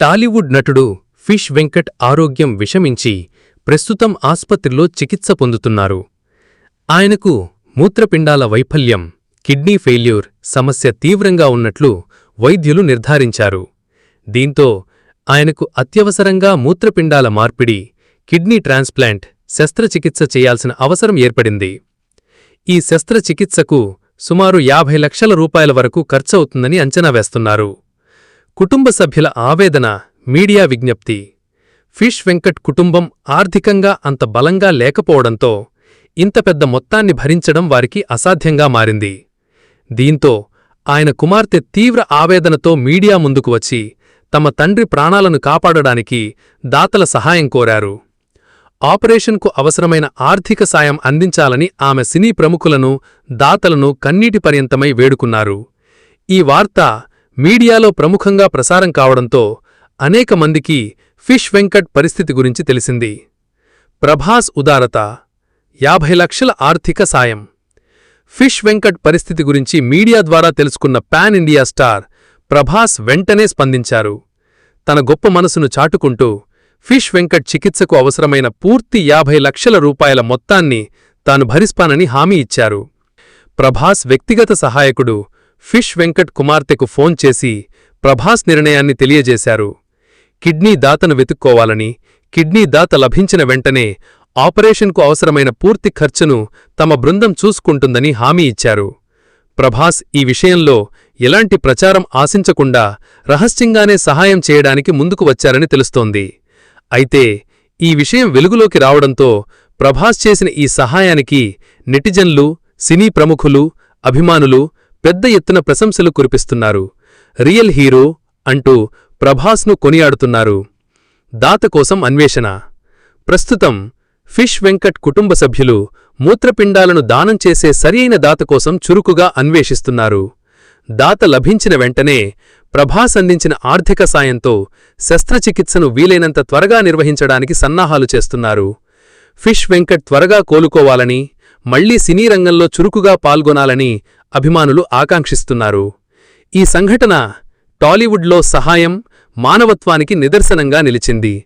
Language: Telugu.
టాలీవుడ్ నటుడు ఫిష్ వెంకట్ ఆరోగ్యం విషమించి ప్రస్తుతం ఆస్పత్రిలో చికిత్స పొందుతున్నారు. ఆయనకు మూత్రపిండాల వైఫల్యం కిడ్నీ ఫెయిల్యూర్ సమస్య తీవ్రంగా ఉన్నట్లు వైద్యులు నిర్ధారించారు. దీంతో ఆయనకు అత్యవసరంగా మూత్రపిండాల మార్పిడి కిడ్నీ ట్రాన్స్ప్లాంట్ శస్త్రచికిత్స చేయాల్సిన అవసరం ఏర్పడింది. ఈ శస్త్రచికిత్సకు సుమారు యాభై లక్షల రూపాయల వరకు ఖర్చవుతుందని అంచనా వేస్తున్నారు. కుటుంబ సభ్యుల ఆవేదన మీడియా విజ్ఞప్తి. ఫిష్ వెంకట్ కుటుంబం ఆర్థికంగా అంత బలంగా లేకపోవడంతో ఇంత పెద్ద మొత్తాన్ని భరించడం వారికి అసాధ్యంగా మారింది. దీంతో ఆయన కుమార్తె తీవ్ర ఆవేదనతో మీడియా ముందుకు వచ్చి తమ తండ్రి ప్రాణాలను కాపాడడానికి దాతల సహాయం కోరారు. ఆపరేషన్కు అవసరమైన ఆర్థిక సాయం అందించాలని ఆమె సినీ ప్రముఖులను దాతలను కన్నీటి పర్యంతమై వేడుకున్నారు. ఈ వార్త మీడియాలో ప్రముఖంగా ప్రసారం కావడంతో అనేక మందికి ఫిష్ వెంకట్ పరిస్థితి గురించి తెలిసింది. ప్రభాస్ ఉదారత యాభై లక్షల ఆర్థిక సాయం. ఫిష్ వెంకట్ పరిస్థితి గురించి మీడియా ద్వారా తెలుసుకున్న పాన్ ఇండియా స్టార్ ప్రభాస్ వెంటనే స్పందించారు. తన గొప్ప మనసును చాటుకుంటూ ఫిష్ వెంకట్ చికిత్సకు అవసరమైన పూర్తి యాభై లక్షల రూపాయల మొత్తాన్ని తాను భరిస్పానని హామీ ఇచ్చారు. ప్రభాస్ వ్యక్తిగత సహాయకుడు ఫిష్ వెంకట్ కుమార్తెకు ఫోన్ చేసి ప్రభాస్ నిర్ణయాన్ని తెలియజేశారు. కిడ్నీ దాతను వెతుక్కోవాలని కిడ్నీ దాత లభించిన వెంటనే ఆపరేషన్కు అవసరమైన పూర్తి ఖర్చును తమ బృందం చూసుకుంటుందని హామీ ఇచ్చారు. ప్రభాస్ ఈ విషయంలో ఎలాంటి ప్రచారం ఆశించకుండా రహస్యంగానే సహాయం చేయడానికి ముందుకు వచ్చారని తెలుస్తోంది. అయితే ఈ విషయం వెలుగులోకి రావడంతో ప్రభాస్ చేసిన ఈ సహాయానికి నెటిజన్లు సినీ ప్రముఖులు అభిమానులు పెద్ద ఎత్తున ప్రశంసలు కురిపిస్తున్నారు. రియల్ హీరో అంటూ ప్రభాస్ను కొనియాడుతున్నారు. దాత కోసం అన్వేషణ. ప్రస్తుతం ఫిష్ వెంకట్ కుటుంబ సభ్యులు మూత్రపిండాలను దానం చేసే సరియైన దాత కోసం చురుకుగా అన్వేషిస్తున్నారు. దాత లభించిన వెంటనే ప్రభాస్ అందించిన ఆర్థిక సాయంతో శస్త్రచికిత్సను వీలైనంత త్వరగా నిర్వహించడానికి సన్నాహాలు చేస్తున్నారు. ఫిష్ వెంకట్ త్వరగా కోలుకోవాలని మళ్ళీ సినీ రంగంలో చురుకుగా పాల్గొనాలని అభిమానులు ఆకాంక్షిస్తున్నారు. ఈ సంఘటన టాలీవుడ్లో సహాయం మానవత్వానికి నిదర్శనంగా నిలిచింది.